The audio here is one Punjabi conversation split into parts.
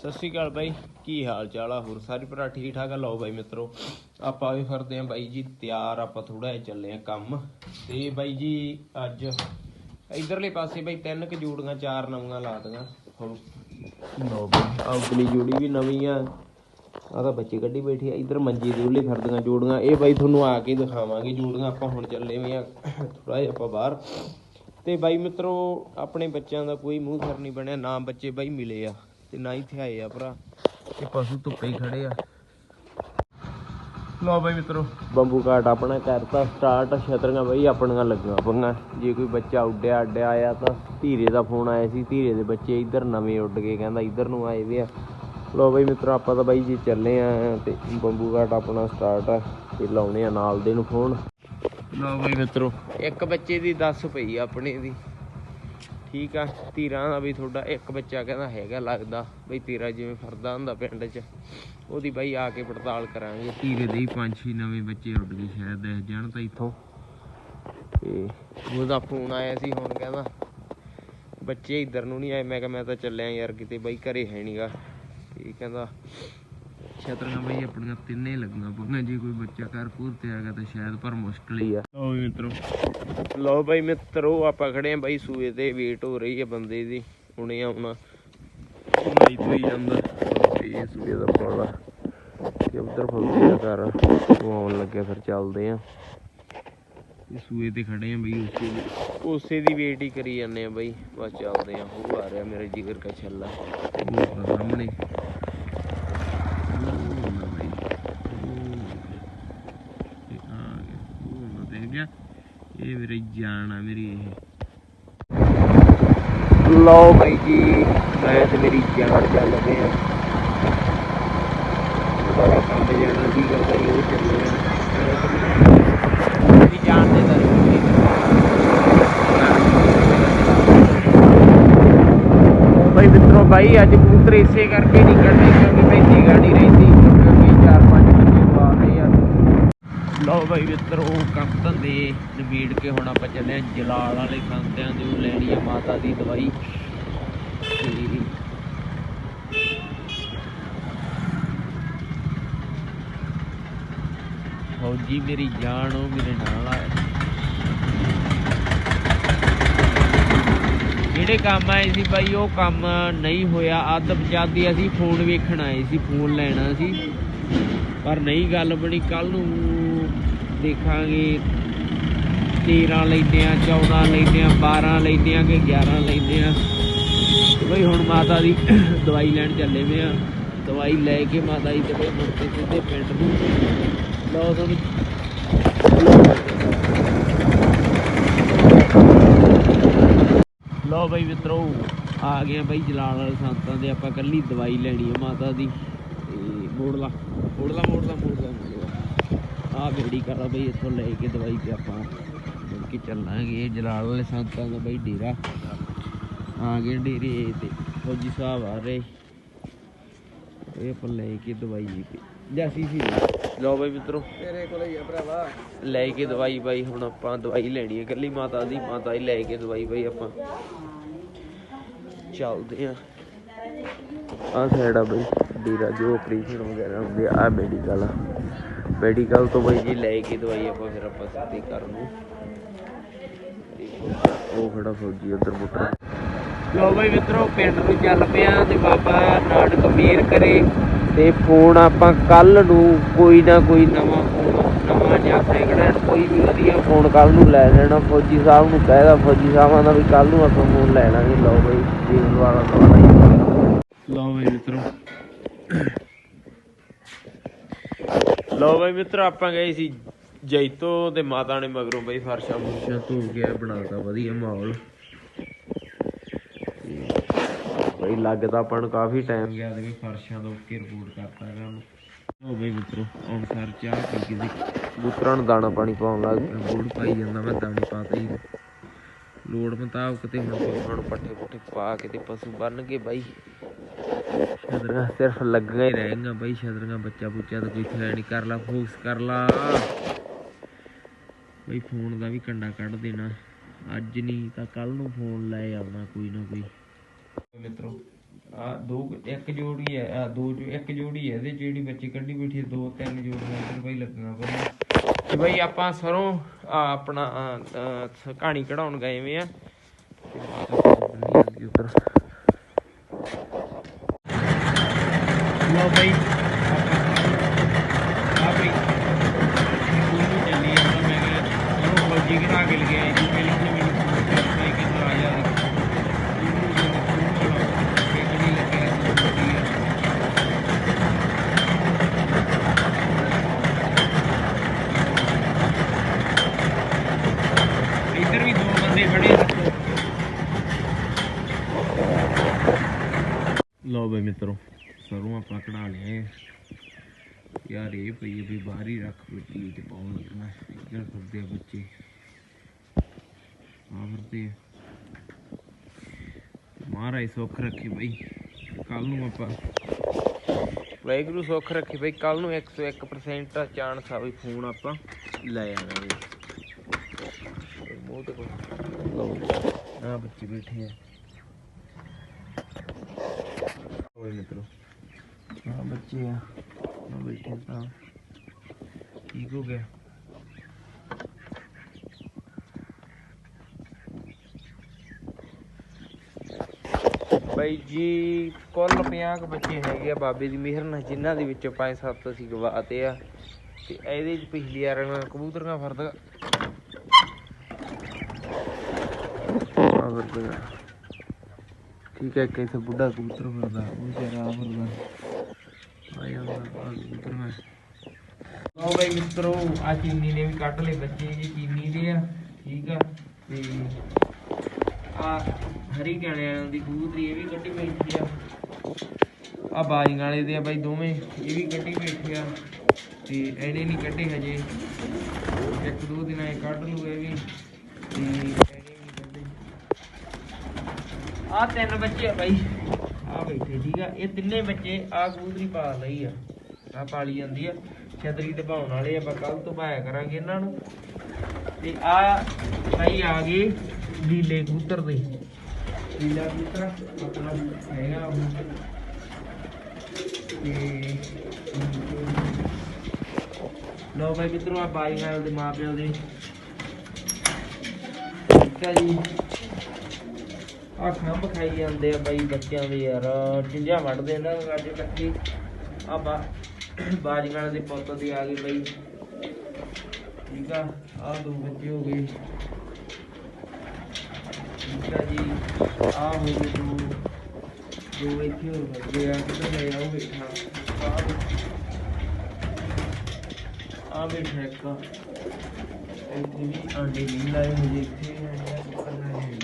ਸਤਿ ਸ਼੍ਰੀ ਅਕਾਲ ਬਾਈ, ਕੀ ਹਾਲ ਚਾਲ ਆ? ਹੋਰ ਸਾਰੇ ਭਰਾ ਠੀਕ ਠਾਕ ਆ? ਲਓ ਬਾਈ ਮਿੱਤਰੋ, ਆਪਾਂ ਵੀ ਫਿਰਦੇ ਆ ਬਾਈ ਜੀ, ਤਿਆਰ ਆਪਾਂ ਥੋੜਾ ਜਿਹਾ ਚੱਲੇ ਆ ਕੰਮ। ਤੇ ਬਾਈ ਜੀ, ਅੱਜ ਇਧਰਲੇ ਪਾਸੇ ਬਾਈ ਤਿੰਨ ਕ ਜੋੜੀਆਂ, ਚਾਰ ਨਵੀਆਂ ਲਾ ਦੀਆਂ ਹੁਣ ਲਓ ਬਾਈ, ਆਹ ਜੋੜੀ ਵੀ ਨਵੀਂ ਆ। ਆਹ ਤਾਂ ਬੱਚੇ ਕੱਢੀ ਬੈਠੀ ਆ, ਇਧਰ ਮੰਜੀ ਦੇ ਉੱਲੇ ਫਿਰਦੀਆਂ ਜੋੜੀਆਂ। ਇਹ ਬਾਈ ਤੁਹਾਨੂੰ ਆ ਕੇ ਦਿਖਾਵਾਂਗੇ ਜੋੜੀਆਂ, ਆਪਾਂ ਹੁਣ ਚੱਲੇ ਵੀ ਆ ਥੋੜਾ ਜਿਹਾ ਆਪਾਂ ਬਾਹਰ। ਤੇ ਬਾਈ ਮਿੱਤਰੋ, ਆਪਣੇ ਬੱਚਿਆਂ ਦਾ ਕੋਈ ਮੂੰਹ ਸਰ ਨਹੀਂ ਬਣਿਆ, ਨਾ ਬੱਚੇ ਬਾਈ ਮਿਲੇ ਆ। ਤੇ ਨਾ ਹੀ ਥਿਆਏ ਆ ਭਰਾ। ਤੇ ਪਸ਼ੂ ਧੁੱਪੇ ਹੀ ਖੜੇ ਆ। ਲਓ ਬਾਈ ਮਿੱਤਰੋ। ਬੰਬੂ ਕਾਟ ਆਪਣਾ ਕਰਤਾ ਸਟਾਰਟ ਛਤਰੀਆਂ ਬਾਈ ਆਪਣੀਆਂ ਲੱਗੀਆਂ ਪੰਗਾ ਜੇ ਕੋਈ ਬੱਚਾ ਉੱਡਿਆ ਅੱਡਿਆ ਆਇਆ ਤਾਂ ਧੀਰੇ ਦਾ ਫੋਨ ਆਇਆ ਸੀ ਧੀਰੇ ਦੇ ਬੱਚੇ ਇੱਧਰ ਨਵੇਂ ਉੱਡ ਗਏ ਕਹਿੰਦਾ ਇੱਧਰ ਨੂੰ ਆਏ ਵੇ ਆ। ਲਓ ਬਾਈ ਮਿੱਤਰੋ ਆਪਾਂ ਤਾਂ ਬਾਈ ਜੀ ਚੱਲੇ ਆ ਤੇ ਬੰਬੂ ਕਾਟ ਆਪਣਾ ਸਟਾਰਟ ਆ ਤੇ ਲਾਉਣੇ ਆ ਨਾਲ ਦੇ ਨੂੰ ਫੋਨ। ਲਓ ਬਾਈ ਮਿੱਤਰੋ। ਇੱਕ ਬੱਚੇ ਦੀ 10 ਪਈ ਆਪਣੇ ਦੀ। ਠੀਕ ਆ ਧੀਰਾਂ ਦਾ ਵੀ ਤੁਹਾਡਾ ਇੱਕ ਬੱਚਾ ਕਹਿੰਦਾ ਹੈਗਾ ਲੱਗਦਾ ਬਈ ਤੇਰਾ ਜਿਵੇਂ ਫਰਦਾ ਹੁੰਦਾ ਪਿੰਡ 'ਚ ਉਹਦੀ ਬਾਈ ਆ ਕੇ ਪੜਤਾਲ ਕਰਾਂਗੇ। ਧੀਰੇ ਦੇ ਪੰਜ ਛੇ ਨਵੇਂ ਬੱਚੇ ਉੱਡ ਗਏ ਸ਼ਾਇਦ ਦਿਖ ਜਾਣ ਤਾਂ ਇੱਥੋਂ। ਤੇ ਉਹਦਾ ਫੋਨ ਆਇਆ ਸੀ ਹੁਣ ਕਹਿੰਦਾ ਬੱਚੇ ਇੱਧਰ ਨੂੰ ਨਹੀਂ ਆਏ ਮੈਂ ਕਿਹਾ ਮੈਂ ਤਾਂ ਚੱਲਿਆ ਯਾਰ ਕਿਤੇ ਬਾਈ ਘਰੇ ਹੈ ਨਹੀਂਗਾ ਤੇ ਕਹਿੰਦਾ ਛਤਰੀਆਂ ਬਈ ਆਪਣੀਆਂ ਤਿੰਨੇ ਲੱਗੀਆਂ ਪਈਆਂ ਜੇ ਕੋਈ ਬੱਚਾ ਘਰ ਘੂਰ ਤੇ ਆ ਗਿਆ ਤਾਂ ਸ਼ਾਇਦ ਪਰ ਮੁਸ਼ਕਲ ਹੀ ਆ। ਲਓ ਮਿੱਤਰੋ। ਲਓ ਬਾਈ ਮਿੱਤਰੋ ਆਪਾਂ ਖੜੇ ਆ ਬਾਈ ਸੂਏ ਤੇ ਵੇਟ ਹੋ ਰਹੀ ਹੈ ਬੰਦੇ ਦੀ ਹੁਣੇ ਆਉਣਾ। ਨਹੀਂ ਤੋਂ ਹੀ ਜਾਂਦਾ। ਤੇ ਸੂਏ ਦਾ ਪਾਲਾ ਤੇ ਉਧਰ ਫੌਜੀ ਦਾ ਘਰ ਆ। ਉਹ ਆਉਣ ਲੱਗਿਆ ਫਿਰ ਚੱਲਦੇ ਆ ਇਹ ਸੂਏ ਤੇ ਖੜੇ ਆ ਬਈ ਉਸੇ ਦੀ। ਉਸੇ ਦੀ ਵੇਟ ਹੀ ਕਰੀ ਜਾਂਦੇ ਆ ਬਾਈ ਬਸ ਚੱਲਦੇ ਆ ਉਹ ਆ ਰਿਹਾ ਮੇਰਾ ਜਿਗਰ ਕਾ ਛੱਲਾ। ਉਹ ਸਾਹਮਣੇ ਉਹ ਨਾ ਬਾਈ ਉਹ ਤੇ ਆ ਗਿਆ ਉਹ ਨਾ ਦੇਖ ਗਿਆ ਇਹ ਮੇਰੀ ਜਾਨ ਆ ਮੇਰੀ ਇਹ। ਲਓ ਬਾਈ ਜੀ ਮੈਂ ਤੇ ਮੇਰੀ ਜਾਨ ਚੱਲਦੇ ਆ। ਬੜਾ ਕੰਮ ਜਾਣਾ ਕੀ ਕਰਦਾ ਜੀ ਉਹ ਚੱਲਦੇ ਆ ਮੇਰੀ ਜਾਨ ਦੇ ਦਰ ਬਾਈ ਮਿੱਤਰੋ ਬਾਈ ਅੱਜ ਕਬੂਤਰ ਇਸੇ ਕਰਕੇ ਨਹੀਂ ਕੱਢੇ ਕਿਉਂਕਿ ਪੈਂਦੀ ਗਾੜੀ ਰਹਿੰਦੀ ਕਿਉਂਕਿ ਚਾਰ ਪੰਜ ਬੱਚੇ ਪਾ ਰਹੇ ਆ ਲਓ ਬਾਈ ਮਿੱਤਰੋ ਕੰਮ ਧੰਦੇ ਨਿਬੇੜ ਕੇ ਹੁਣ ਆਪਾਂ ਚੱਲੇ ਆਂ ਜਲਾਲ ਵਾਲੇ ਖਾਂਦਿਆਂ ਦੇ ਉਹ ਲੈਣੀ ਆ ਮਾਤਾ ਦੀ ਦਵਾਈ। ਫੌਜੀ ਮੇਰੀ ਜਾਨ, ਉਹ ਮੇਰੇ ਨਾਲ ਆ। ਜਿਹੜੇ ਕੰਮ ਆਏ ਸੀ ਬਾਈ, ਉਹ ਕੰਮ ਨਹੀਂ ਹੋਇਆ। ਅੱਧ ਬਚਾਦੀ ਅਸੀਂ ਫੋਨ ਵੇਖਣ ਆਏ ਸੀ ਫੋਨ ਲੈਣਾ ਸੀ। ਪਰ ਨਹੀਂ, ਗੱਲ ਬਣੀ ਕੱਲ ਨੂੰ। ਦੇਖਾਂਗੇ। 13 ਲੈਂਦੇ ਆ 14 ਲੈਂਦੇ ਆ 12 ਲੈਂਦੇ ਆ ਕਿ 11 ਲੈਂਦੇ ਆ ਬਈ ਹੁਣ ਮਾਤਾ ਦੀ ਦਵਾਈ ਲੈਣ ਚੱਲੇ ਵੇ ਆ। ਦਵਾਈ ਲੈ ਕੇ ਮਾਤਾ ਜੀ ਤੇ ਮੁੜ ਕੇ ਸਿੱਧੇ ਪਿੰਡ ਨੂੰ। ਲਓ ਤੁਹਾਨੂੰ। ਲਓ ਬਈ ਮਿੱਤਰੋ, ਆ ਗਏ ਆ ਬਈ ਜਲਾਲ ਵਾਲੇ ਸੰਤਾਂ ਦੇ। ਆਪਾਂ ਕੱਲੀ ਦਵਾਈ ਲੈਣੀ ਹੈ ਮਾਤਾ ਦੀ। ਤੇ ਮੋੜ ਲਾ ਮੋੜ ਲਾ ਮੋੜ ਲਾ ਮੋੜ ਲਾ ਮੋੜ ਲਾ ਆ ਬੇੜੀ ਕਰਾ ਬਈ ਇੱਥੋਂ ਲੈ ਕੇ ਦਵਾਈ ਤੇ ਆਪਾਂ ਕੇ ਚੱਲਾਂਗੇ। ਜਲਾਲ ਵਾਲੇ ਸੰਤਾਂ ਦਾ ਬਈ ਡੇਰਾ। ਆ ਗਏ ਡੇਰੇ ਤੇ ਫੌਜੀ ਸਾਹਿਬ ਆ ਰਹੇ। ਇਹ ਆਪਾਂ ਲੈ ਕੇ ਦਵਾਈ ਤੇ ਜੈਸੀ ਸੀ ਲਓ ਬਈ ਮਿੱਤਰੋ। ਤੇਰੇ ਕੋਲ ਹੀ ਆ ਭਰਾਵਾ। ਲੈ ਕੇ ਦਵਾਈ ਬਾਈ ਹੁਣ ਆਪਾਂ ਦਵਾਈ ਲੈਣੀ ਹੈ ਇਕੱਲੀ ਮਾਤਾ ਦੀ। ਮਾਤਾ ਹੀ ਲੈ ਕੇ ਦਵਾਈ ਬਾਈ ਆਪਾਂ। ਚੱਲਦੇ ਆ ਆ ਸਾਈਡ ਆ ਬਾਈ ਡੇਰਾ ਜੋ ਆਪਰੇਸ਼ਨ ਵਗੈਰਾ ਹੁੰਦੇ ਆ ਮੈਡੀਕਲ ਮੈਡੀਕਲ ਤੋਂ ਬਾਈ ਜੀ ਲੈ ਕੇ ਦਵਾਈ ਆਪਾਂ ਫਿਰ ਆਪਾਂ ਸਿੱਧੀ ਕਰ ਨੂੰ ਉਹ ਖੜਾ ਫੌਜੀ ਉਧਰ ਬੁੱਟਰ ਲੋ ਬਾਈ ਮਿੱਤਰੋ, ਪਿੰਡ ਨੂੰ ਚੱਲ ਪਿਆ ਤੇ ਬਾਬਾ ਨਾਨਕ ਮੇਰ ਕਰੇ ਤੇ ਫੋਨ ਆਪਾਂ ਕੱਲ ਨੂੰ ਕੋਈ ਨਾ ਕੋਈ ਨਵਾਂ ਨਵਾਂ ਜਾਂ ਸੈਕਿੰਡ ਕੋਈ ਵੀ ਵਧੀਆ ਫੋਨ ਕੱਲ ਨੂੰ ਲੈ ਲੈਣਾ। ਫੌਜੀ ਸਾਹਿਬ ਨੂੰ ਕਹਿਦਾ ਫੌਜੀ ਸਾਹਿਬਾਂ ਦਾ ਵੀ ਕੱਲ ਨੂੰ ਆਪਾਂ ਫੋਨ ਲੈ ਲਾਂਗੇ। ਲਓ ਬਾਈ ਜੀਵਨ ਵਾਲਾ ਲਓ ਬਾਈ ਮਿੱਤਰੋ। ਲਓ ਬਾਈ ਮਿੱਤਰੋ ਆਪਾਂ ਗਏ ਸੀ ਜੈਤੋ ਤੇ ਮਾਤਾ ਨੇ ਮਗਰੋਂ ਬਾਈ ਫਰਸ਼ਾ ਫੁਰਸ਼ਾ ਧੋ ਕੇ ਬਣਾਤਾ ਵਧੀਆ ਮਾਹੌਲ। ਬਈ ਲੱਗਦਾ ਆਪਾਂ ਨੂੰ ਕਾਫੀ ਟਾਈਮ ਗਿਆ ਤੇ ਵੀ ਫਰਸ਼ਾਂ ਤੋਂ ਉੱਕੇ ਰਿਪੋਰਟ ਕਰਤਾ ਇਹਨਾਂ ਨੂੰ। ਹੋ ਬਈ ਮਿੱਤਰੋ ਹੁਣ ਸਰ ਚਾਹ ਪੀ ਕੇ ਦੇ ਬੂਤਰਾਂ ਨੂੰ ਦਾਣਾ ਪਾਣੀ ਪਾਉਣ ਲੱਗ ਪਿਆ ਬੂੜ ਪਾਈ ਜਾਂਦਾ ਮੈਂ ਦਾਣੇ ਪਾਤਾ ਹੀ। ਲੋੜ ਮੁਤਾਬਕ ਤੇ ਹੁਣ ਪਸ਼ੂਆਂ ਨੂੰ ਪੱਠੇ ਪੁੱਠੇ ਪਾ ਕੇ ਤੇ ਪਸ਼ੂ ਬੰਨ ਕੇ ਬਾਈ ਛਦਰੀਆਂ ਸਿਰਫ ਲੱਗੀਆਂ ਹੀ ਰਹਿਣਗੀਆਂ ਬਾਈ, ਛਦਰੀਆਂ ਬੱਚਾ ਬੁੱਚਾ ਤਾਂ ਕੋਈ ਥੈ ਨਹੀਂ ਕਰ ਲਾ, ਫੋਕਸ ਕਰ ਲਾ। ਬਈ ਫੋਨ ਦਾ ਵੀ ਕੰਡਾ ਕੱਢ ਦੇਣਾ। ਅੱਜ ਨਹੀਂ ਤਾਂ ਕੱਲ ਨੂੰ ਫੋਨ ਲੈ ਆਉਣਾ ਕੋਈ ਨਾ ਕੋਈ। ਮਿੱਤਰੋ ਆ ਦੋ ਇੱਕ ਜੋੜੀ ਹੈ ਆ ਦੋ ਜੋ, ਇੱਕ ਜੋੜੀ ਹੈ, ਇਹਦੇ ਜਿਹੜੀ ਬੱਚੇ ਕੱਢੀ ਬੈਠੀ ਦੋ ਤਿੰਨ ਜੋੜੀਆਂ ਇੱਧਰ ਬਈ ਲੱਗਣਾ ਪਰ ਤੇ ਬਈ ਆਪਾਂ ਸਰੋਂ ਆਪਣਾ ਕਹਾਣੀ ਕਢਾਉਣ ਗਏ ਵੇ ਆ ਤੇ ਮਾਤਾ ਚੱਲਣੀ ਅੱਗੇ ਉੱਧਰ ਲੋ ਬਈ ਆ ਬਈ ਉਹਨੂੰ ਚੱਲੀ ਜਾਂਦਾ ਮੈਂ ਕਿਹਾ ਉਹਨੂੰ ਫੌਜੀ ਕਢਾ ਕੇ ਲਗਿਆ ਜੀ ਪਹਿਲਾਂ ਉਹਨੇ ਮੈਨੂੰ ਫੋਨ ਕਰਤਾ ਕਿ ਤੂੰ ਆ ਜਾ ਉਹਨੂੰ ਜਦੋਂ ਫੋਨ ਵਾਲਾ ਕਿਹੜੀ ਲੱਗਿਆ ਸੀ ਵਧੀਆ ਇੱਧਰ ਵੀ ਦੋ ਬੰਦੇ ਖੜੇ ਰੱਖੋ ਲਓ ਬਈ ਮਿੱਤਰੋ, ਸਰੋਂ ਆਪਾਂ ਕਢਾ ਲਿਆ ਯਾਰ ਇਹ ਪਈ ਵੀ ਬਾਹਰ ਹੀ ਰੱਖ ਬੱਟੀ ਤੇ ਪਾਉਣ ਲੱਗਣਾ। ਇੱਧਰ ਫਿਰਦੇ ਆ ਬੱਚੇ। ਆ ਫਿਰਦੇ ਆ। ਮਹਾਰਾਜ ਸੁੱਖ ਰੱਖੀ ਬਈ। ਕੱਲ ਨੂੰ ਆਪਾਂ ਵਾਹਿਗੁਰੂ ਸੁੱਖ ਰੱਖੀ ਬਈ। ਕੱਲ ਨੂੰ 101% ਚਾਂਸ ਆ ਵੀ ਫੋਨ ਆਪਾਂ ਲੈ ਆਵਾਂਗੇ। ਮੂੰਹ ਤੇ ਕੋਈ ਲਓ। ਆ ਬੱਚੇ ਬੈਠੇ ਆ। ਓਏ ਮਿੱਤਰੋ ਆ ਬੱਚੇ ਆ। ਆ ਬੈਠੇ ਤਾਂ। ਠੀਕ ਹੋ ਗਿਆ? ਬਾਈ ਜੀ, ਕੁੱਲ 50 ਕੁ ਬੱਚੇ ਹੈਗੇ ਆ ਬਾਬੇ ਦੀ ਮਿਹਰ ਨਾਲ, ਜਿਨ੍ਹਾਂ ਦੇ ਵਿੱਚੋਂ 5-7 ਅਸੀਂ ਗਵਾਤੇ ਆ। ਤੇ ਇਹਦੇ ਚ ਪਿਛਲੀ ਵਾਰ ਮੈਂ ਕਬੂਤਰੀਆਂ ਫਰਦ ਆ। ਫਿਰਦਾ ਠੀਕ ਹੈ ਇੱਥੇ ਬੁੱਢਾ ਕਬੂਤਰ ਫਿਰਦਾ? ਉਹ ਤੇਰਾ ਆ ਫਿਰਦਾ। ਆ ਜਾਂਦਾ ਆ ਕਬੂਤਰ ਹੈ ਲਓ ਬਈ ਮਿੱਤਰੋ ਆ ਚੀਨੀ ਨੇ ਵੀ ਕੱਢ ਲਏ ਬੱਚੇ ਜੀ ਚੀਨੀ ਦੇ ਆ ਠੀਕ ਆ। ਤੇ ਆ ਹਰੀ ਗਾਣਿਆਂ ਦੀ ਕਬੂਤਰੀ ਇਹ ਵੀ ਕੱਢੀ ਬੈਠੀ ਆ। ਆ ਬਾਜੀਆਂ ਵਾਲੇ ਦੇ ਆ ਬਾਈ ਦੋਵੇਂ ਇਹ ਵੀ ਕੱਢੀ ਬੈਠੇ ਆ। ਤੇ ਇਹਨੇ ਨਹੀਂ ਕੱਢੇ ਹਜੇ। ਇੱਕ ਦੋ ਦਿਨਾਂ ਇਹ ਕੱਢ ਲੂ ਇਹ ਵੀ। ਤੇ ਆ ਤਿੰਨ ਬੱਚੇ ਆ ਬਾਈ। ਆ ਬੈਠੇ ਠੀਕ ਆ। ਇਹ ਤਿੰਨੇ ਬੱਚੇ ਆ ਕਬੂਤਰੀ ਪਾ ਲਈ ਆ। ਆ ਪਾਲੀ ਜਾਂਦੀ ਆ। ਛਤਰੀ ਦਬਾਉਣ ਵਾਲੇ ਆਪਾਂ ਕੱਲ ਤੋਂ ਪਾਇਆ ਕਰਾਂਗੇ ਇਹਨਾਂ ਨੂੰ। ਤੇ ਆ ਬਾਈ ਆ ਗਏ ਲੀਲੇ ਕਬੂਤਰ ਦੇ। ਲੀਲਾ ਕਬੂਤਰ ਆਪਣਾ ਹੈਗਾ ਉਹ। ਤੇ ਲੋ ਬਾਈ ਮਿੱਤਰੋ ਆ ਬਾਈ ਨਾਲ ਦੇ ਮਾਪਿਆਂ ਦੇ। ਠੀਕ ਆ ਜੀ। ਆ ਖੰਭ ਖਾਈ ਜਾਂਦੇ ਆ ਬਾਈ ਬੱਚਿਆਂ ਦੇ ਯਾਰ ਚਿੰਜਾ ਵੱਢਦੇ ਇਹਨਾਂ ਨੂੰ ਅੱਜ ਇਕੱਠੀ ਆ ਬਾ ਬਾਜੀਆਂ ਦੇ ਪੁੱਤ ਦੀ ਆ ਗਈ ਬਾਈ। ਠੀਕ ਆ ਆ ਦੋ ਬੱਚੇ ਹੋ ਗਏ। ਠੀਕ ਆ ਜੀ ਆ ਹੋ ਗਏ ਦੋ। ਦੋ ਇੱਥੇ ਹੋ ਬੱਚੇ ਆ, ਕਿੱਧਰ ਗਏ? ਆ ਉਹ ਬੈਠਾ। ਆ ਬੈਠਾ ਇੱਕ। ਇੱਥੇ ਵੀ ਆਂਡੇ ਨਹੀਂ ਲਾਏ ਹੋਏ, ਇੱਥੇ ਆਂਡਾ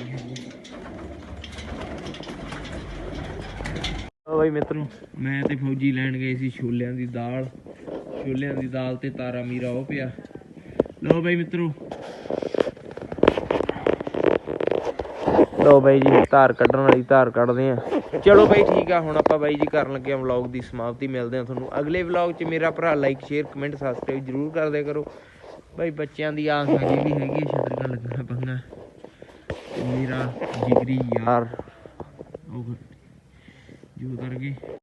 ਹੈ ਓ ਬਾਈ ਮਿੱਤਰੋ। ਮੈਂ ਤੇ ਫੌਜੀ ਲੈਣ ਗਏ ਸੀ ਛੋਲਿਆਂ ਦੀ ਦਾਲ। ਛੋਲਿਆਂ ਦੀ ਦਾਲ ਤੇ ਤਾਰਾ ਮੀਰਾ ਉਹ ਪਿਆ। ਲਓ ਬਾਈ ਮਿੱਤਰੋ। ਲਓ ਬਾਈ ਜੀ ਧਾਰ ਕੱਢਣ ਵਾਲੀ ਧਾਰ ਕੱਢਦੇ ਆ। ਚਲੋ ਬਾਈ ਠੀਕ ਆ ਹੁਣ ਆਪਾਂ ਬਾਈ ਜੀ ਕਰਨ ਲੱਗੇ ਆ ਵਲੌਗ ਦੀ ਸਮਾਪਤੀ। ਮਿਲਦੇ ਆ ਤੁਹਾਨੂੰ ਅਗਲੇ ਵਲੌਗ 'ਚ। ਮੇਰਾ ਭਰਾ ਲਾਈਕ ਸ਼ੇਅਰ ਕਮੈਂਟ ਸਬਸਕ੍ਰਾਈਬ ਜਰੂਰ ਕਰ ਦਿਆ ਕਰੋ। ਬਾਈ ਬੱਚਿਆਂ ਦੀ ਆਸ ਹਜੇ ਵੀ ਹੈਗੀ ਆ, ਛਤਰੀਆਂ ਲੱਗਣਾ ਪੰਗਾ। ਮੇਰਾ ਜਿਗਰੀ ਯਾਰ ਉਹ ਜੋ ਕਰ ਗਏ